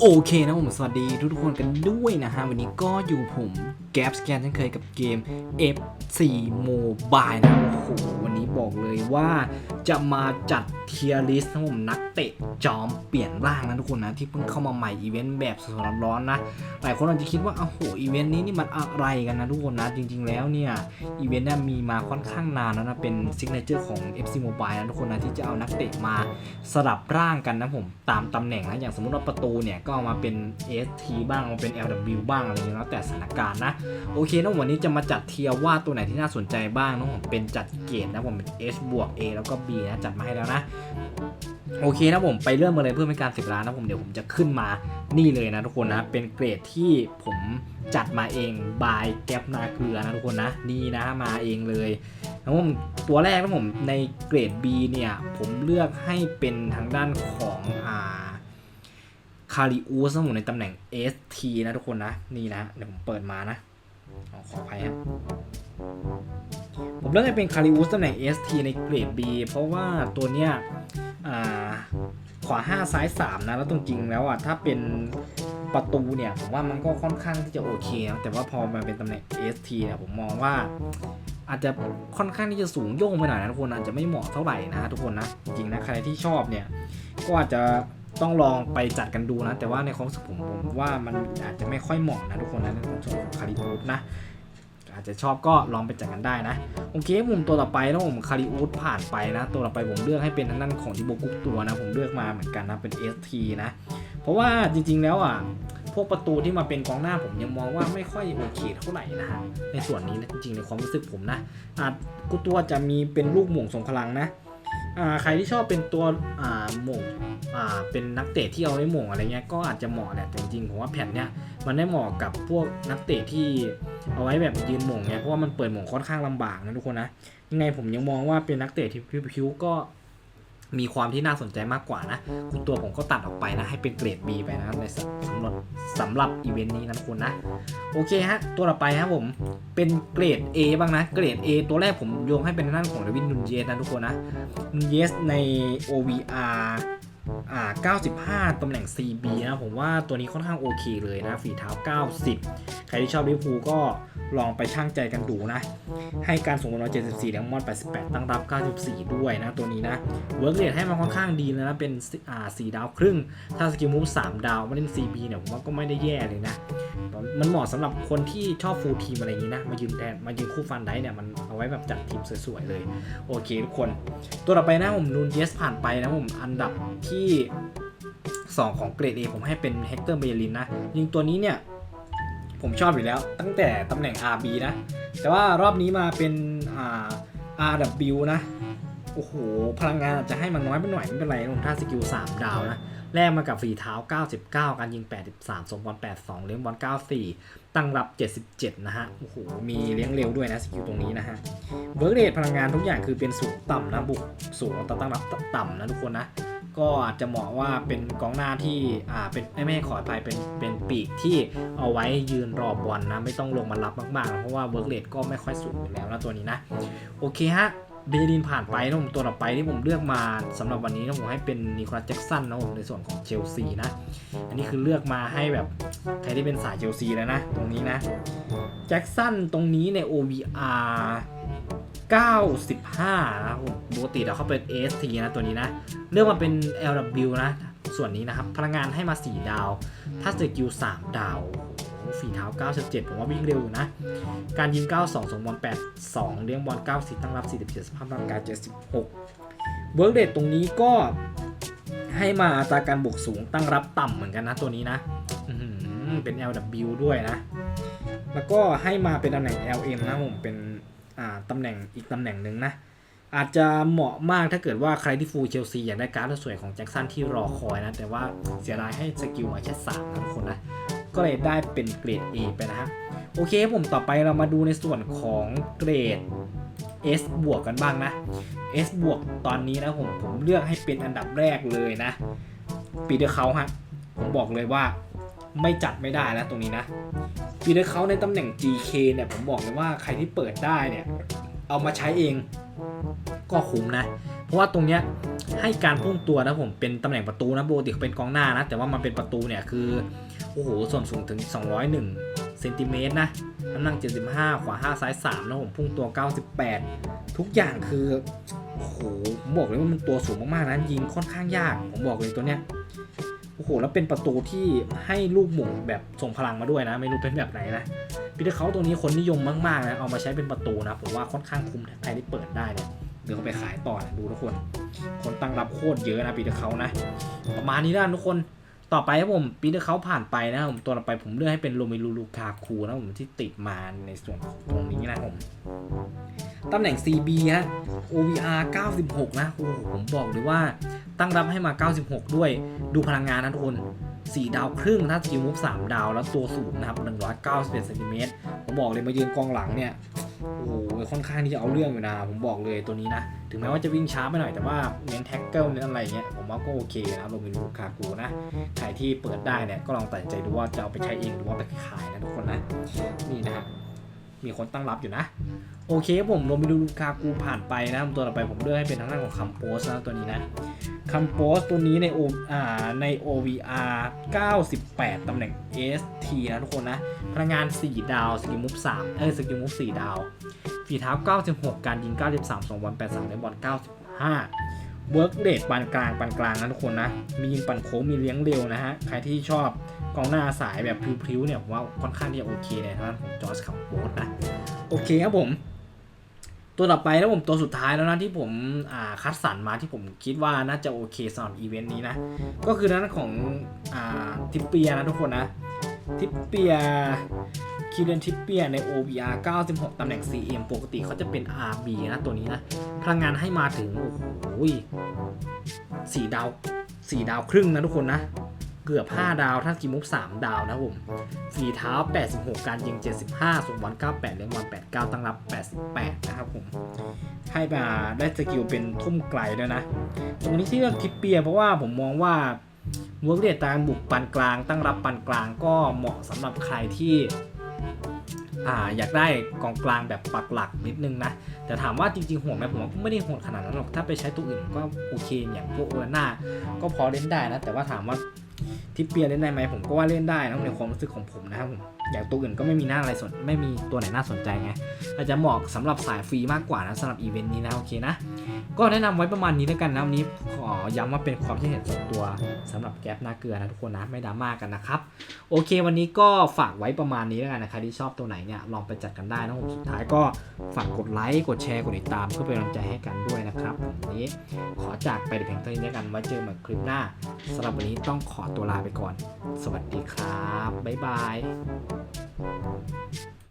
โอเคนะผมสวัสดีทุกทุกคนกันด้วยนะฮะวันนี้ก็อยู่ผม แก p สแกนเช่นเคยกับเกม F4 Mobile นะโอ้โหวันนี้บอกเลยว่าจะมาจัดเทียร์ลิสต์นะผมนักเตะจอมเปลี่ยนร่างนะทุกคนนะ ที่เพิ่งเข้ามาใหม่อีเวนต์แบบสดๆร้อนๆนะ หลายคนอาจจะคิดว่าโอ้โหอีเวนต์นี้นี่มันอะไรกันนะทุกคนนะ จริงๆแล้วเนี่ยอีเวนต์เนี่ยมีมาค่อนข้างนานแล้วนะเป็นซิกเนเจอร์ของ FC Mobile นะทุกคนนะที่จะเอานักเตะมาสลับร่างกันนะผมตามตำแหน่งนะอย่างสมมติว่าประตูเนี่ยก็เอามาเป็น ST บ้างมาเป็น LW บ้างอะไรอย่างเงี้ยแล้วแต่สถานการณ์นะโอเคนะวันนี้จะมาจัดเทียร์ว่าตัวไหนที่น่าสนใจบ้างนะผมเป็นจัดเกรดนะผมเป็น H บวก A แล้วก็ B นะจัดมาให้แล้วนะโอเคนะผมไปเริ่มมาเลยเพื่อไม่การเสียเวลานะผมเดี๋ยวผมจะขึ้นมานี่เลยนะทุกคนนะเป็นเกรดที่ผมจัดมาเองบายแก๊ปนาเกลือนะทุกคนนะนี่นะมาเองเลยแล้วผมตัวแรกนะผมในเกรด B เนี่ยผมเลือกให้เป็นทางด้านของอ่าคาริอูสมุนในตำแหน่ง ST นะทุกคนนะนี่นะเดี๋ยวผมเปิดมานะ ขออภัยครับผมเลือกให้เป็นคาริอุสตำแหน่ง ST ในเกรด B เพราะว่าตัวเนี้ยอ่าขวา 5 ซ้าย 3 นะ แล้วตรงจริงแล้วอะ ถ้าเป็นประตูเนี่ย ผมว่ามันก็ค่อนข้างที่จะโอเคนะแต่ว่าพอมาเป็นตำแหน่ง ST เนี่ยผมมองว่าอาจจะค่อนข้างที่จะสูงโย่งไปหน่อยนะทุกคนอาจจะไม่เหมาะเท่าไหร่นะทุกคนนะ จริงนะใครที่ชอบเนี่ย ก็อาจจะ ต้องลองไปจัดกันดูนะ แต่ว่าในความรู้สึกผมผมว่ามันอาจจะไม่ค่อยเหมาะนะทุกคนนะในส่วนของคาริอูสนะอาจจะชอบก็ลองไปจัดกันได้นะโอเคมุมตัวต่อไปนะผมคาริอูดผ่านไปนะ ตัวต่อไปผมเลือกให้เป็นทางด้านของทิโบกุกตัวนะ ผมเลือกมาเหมือนกันนะเป็น ST นะเพราะว่าจริงๆแล้วอะพวกประตูที่มาเป็นกองหน้าผมยังมองว่าไม่ค่อยโอเคเท่าไหร่นะฮะในส่วนนี้นะจริงๆในความรู้สึกผมนะอาจกุตัวจะมีเป็นลูกหม่งทรงพลังนะ ใครที่ชอบเป็นตัวหม่งเป็นนักเตะที่เอาไว้หม่งอะไรเงี้ยก็อาจจะเหมาะแหละแต่จริงๆผมว่าแผ่นเนี้ยมันได้เหมาะกับพวกนักเตะที่เอาไว้แบบยืนหม่งเนี่ยเพราะว่ามันเปิดหม่งค่อนข้างลำบากนะทุกคนนะยังไงผมยังมองว่าเป็นนักเตะที่พิวๆก็ มีความที่น่าสนใจมากกว่านะคุณตัวผมก็ตัดออกไปนะ ให้เป็นเกรด B ไปนะครับในสำหรับสำหรับอีเวนต์นี้นะคุณนะ โอเคฮะ ตัวต่อไปครับผมเป็นเกรด A บ้างนะ เกรด A ตัวแรกผมโยงให้เป็นทางด้านของเดวินนุนเยสนะทุกคนนะนุนเยสใน OVR อ่า 95 ตำแหน่ง CB นะผมว่าตัวนี้ค่อนข้างโอเคเลยนะ ฝีเท้า 90 ใครที่ชอบลิเวอร์พูลก็ลองไปช่างใจกันดูนะ ให้การส่งบอล74แล้วมอน88 ตั้งรับ 94 ด้วยนะตัวนี้นะเวิร์กเรทให้มาค่อนข้างดีเลยนะ เป็นอ่า4ดาวครึ่ง ถ้าสกิลมูฟ3ดาวมาเล่น CB เนี่ยผมว่าก็ไม่ได้แย่เลยนะ มันเหมาะสำหรับคนที่ชอบฟูลทีมอะไรอย่างนี้นะ มายืนแทนมายืนคู่ฟันได้เนี่ยมันเอาไว้แบบจัดทีมสวยๆเลย โอเคทุกคน ตัวต่อไปนะผมนูนเยสผ่านไปนะผมอันดับที่2 ของเกรด A ผมให้เป็นเฮกเตอร์เบลินนะยิงตัวนี้เนี่ย ผมชอบอยู่แล้วตั้งแต่ตำแหน่ง RB นะ แต่ว่ารอบนี้มาเป็นอ่า RW นะ โอ้โห พลังงานอาจจะให้มันน้อยไปหน่อยไม่เป็นไรนะผมถ้าสกิล 3 ดาวนะแลกมากับฝีเท้า 99 การยิง 83 ส่งบอล 82 เลี้ยงบอล 94 ตั้งรับ 77 นะฮะ โอ้โห มีเลี้ยงเร็วด้วยนะ สกิลตรงนี้นะฮะเวิร์กเรทพลังงานทุกอย่างคือเป็นสูงต่ำนะ บุกสูงแต่ตั้งรับต่ำนะทุกคนนะ ก็อาจจะเหมาะว่าเป็นกองหน้าที่อ่าเป็นไม่ไม่ขออภัยเป็นเป็นปีกที่เอาไว้ยืนรอบอลนะไม่ต้องลงมารับมากๆ เพราะว่าเวิร์กเรทก็ไม่ค่อยสูงอยู่แล้วนะตัวนี้นะ โอเคฮะเบลินผ่านไปนะผมตัวต่อไปที่ผมเลือกมาสำหรับวันนี้นะผมให้เป็นนิโคลัสแจ็กสันนะผมในส่วนของเชลซีนะ อันนี้คือเลือกมาให้แบบใครที่เป็นสายเชลซีแล้วนะ ตรงนี้นะแจ็กสันตรงนี้ใน OVR 95นะครับผมปกติเราเขาเป็น AST นะตัวนี้นะ เลือกมาเป็น LW นะ ส่วนนี้นะครับ พลังงานให้มา 4 ดาว ถ้าสกิล3ดาวฝีเท้า 97 ผมว่าวิ่งเร็วอยู่นะ การยิง 92ส่งบอล82 เลี้ยงบอล94ตั้งรับ 47สภาพร่างกาย 76 เวิร์กเดตตรงนี้ก็ให้มาอัตราการบวกสูงตั้งรับต่ำเหมือนกันนะตัวนี้นะอื้อหือเป็น LW ด้วยนะ แล้วก็ให้มาเป็นตำแหน่ง LM นะผมเป็น ตำแหน่งอีกตำแหน่งหนึ่งนะ อาจจะเหมาะมากถ้าเกิดว่าใครที่ฟูลเชลซีอยากได้การ์ดสวยของแจ็คสันที่รอคอยนะ แต่ว่าเสียดายให้สกิลมาแค่สามนะทุกคนนะ ก็เลยได้เป็นเกรด A ไปนะฮะโอเคผมต่อไปเรามาดูในส่วนของเกรด S บวกกันบ้างนะ S บวกตอนนี้นะผมผมเลือกให้เป็นอันดับแรกเลยนะปีเดอร์เขาฮะผมบอกเลยว่า ไม่จัดไม่ได้นะตรงนี้นะปีเดอร์เขาในตำแหน่ง GK เนี่ยผมบอกเลยว่าใครที่เปิดได้เนี่ย เอามาใช้เองก็คุ้มนะ เพราะว่าตรงเนี้ยให้การพุ่งตัวนะผมเป็นตำแหน่งประตูนะปกติเขาเป็นกองหน้านะ แต่ว่ามันเป็นประตูเนี่ยคือ โอ้โห ส่วนสูงถึง 201เซนติเมตรนะน้ำหนัก 75 ขวา 5 ซ้าย 3 นะผมพุ่งตัว 98 ทุกอย่างคือ โอ้โหผมบอกเลยว่ามันตัวสูงมากๆนะยิงค่อนข้างยาก ผมบอกเลยตัวเนี้ย โอ้โห แล้วเป็นประตูที่ให้ลูกหมุนแบบส่งพลังมาด้วยนะ ไม่รู้เป็นแบบไหนนะปีเตอร์เขาตัวนี้คนนิยมมากๆนะเอามาใช้เป็นประตูนะผมว่าค่อนข้างคุ้มใครที่เปิดได้เนี่ยเดี๋ยวเขาไปขายต่อนะดูทุกคน คนตั้งรับโคตรเยอะนะปีเตอร์เขานะ ประมาณนี้นะทุกคน ต่อไปครับผมปีเตอร์เขาผ่านไปนะครับผมตัวต่อไปผมเลือกให้เป็นโรเมลูลูคาคูนะครับผมที่ติดมาในส่วนตรงนี้นะครับผมตำแหน่ง CB ฮะ OVR 96 นะโอ้โหผมบอกเลยว่าตั้งรับให้มา 96 ด้วยดูพลังงานนะทุกคน 4 ดาวครึ่งถ้าสกิลมุฟ3ดาวแล้วตัวสูงนะครับ 191เซนติเมตรผมบอกเลยมายืนกองหลังเนี่ย โอ้โหค่อนข้างที่จะเอาเรื่องอยู่นะ ผมบอกเลยตัวนี้นะ ถึงแม้ว่าจะวิ่งช้าไปหน่อยแต่ว่าเน้นแท็กเกิลเน้นอะไรเงี้ยผมว่าก็โอเคนะโรเมลูคากูนะใครที่เปิดได้เนี่ยก็ลองตัดใจดูว่าจะเอาไปใช้เองหรือว่าไปขายนะทุกคนนะ มีคนตั้งรับอยู่นะ โอเคผมโรเมลูคากูผ่านไปนะตัวต่อไปผมเลือกให้เป็นทางด้านของคัมโปสนะตัวนี้นะคัมโปสตัวนี้ในโออ่าใน OVR 98 ตำแหน่ง ST นะทุกคนนะ พลังงาน 4 ดาว สกิลมุฟ3เอ้ยสกิลมุฟ4ดาว ฝีเท้า 96 การยิง 93 2วัน83ได้บอล95 เวิร์กเดทปานกลางปานกลางนะทุกคนนะ มียิงปั่นโค้งมีเลี้ยงเร็วนะฮะ ใครที่ชอบ กองหน้าสายแบบพริ้วๆเนี่ยผมว่าค่อนข้างที่จะโอเคในทางด้านของจอร์จคัมโบสนะโอเคครับผม ตัวต่อไปแล้วผมตัวสุดท้ายแล้วนะที่ผมคัดสรรมาที่ผมคิดว่าน่าจะโอเคสำหรับอีเวนต์นี้นะ ก็คือด้นของอทิปเปียนะทุกคนนะ ทิปเปียคิวเลนทิปเปียใน OVR 96 ตำแหน่ง CM ปกติเขาจะเป็น RB นะตัวนี้นะ พลังงานให้มาถึง โอ้โหสี่ดาวสี่ดาวครึ่งนะทุกคนนะ เกือบ 5 ดาวถ้านกิมุก3 ดาวนะผมฝีเท้า 86 การยิง 75ส่งบอล98 เลี้ยงบอล89 ตั้งรับ 88 นะครับผม ให้มาได้สกิลเป็นทุ่มไกลด้วยนะ ตรงนี้ที่เลือกทิปเปีย เพราะว่าผมมองว่าเวิร์กเดตการบุกปานกลาง ตั้งรับปานกลางก็เหมาะสำหรับใครที่ออยากได้กองกลางแบบปักหลักนิดนึงนะ แต่ถามว่าจริงๆโหดไหมผมว่าก็ไม่ได้โหดขนาดนั้นหรอก ถ้าไปใช้ตัวอื่นก็โอเคอย่างพวกโอลาน่าก็พอเล่นได้นะ แต่ว่าถามว่า ทิปเปียเล่นได้ไหมผมก็ว่าเล่นได้นะในความรู้สึกของผมนะครับผมอย่างตัวอื่นก็ไม่มีหน้าอะไรสนไม่มีตัวไหนน่าสนใจไงอาจจะเหมาะสำหรับสายฟรีมากกว่านะสำหรับอีเวนต์นี้นะโอเคนะ ก็แนะนำไว้ประมาณนี้แล้วกันนะวันนี้ขอย้ำว่าเป็นความคิดเห็นส่วนตัวสำหรับแก๊ปหน้าเกลือนะทุกคนนะไม่ดราม่ากันนะครับโอเค วันนี้ก็ฝากไว้ประมาณนี้แล้วกันนะใครที่ชอบตัวไหนเนี่ยลองไปจัดกันได้นะผมสุดท้ายก็ฝากกดไลค์กดแชร์กดติดตามเพื่อเป็นกำลังใจให้กันด้วยนะครับวันนี้ขอจากไปแต่เพียงเท่านี้แล้วกันไว้เจอกันคลิปหน้าสำหรับวันนี้ต้องขอตัวลาไปก่อน สวัสดีครับ บ๊ายบาย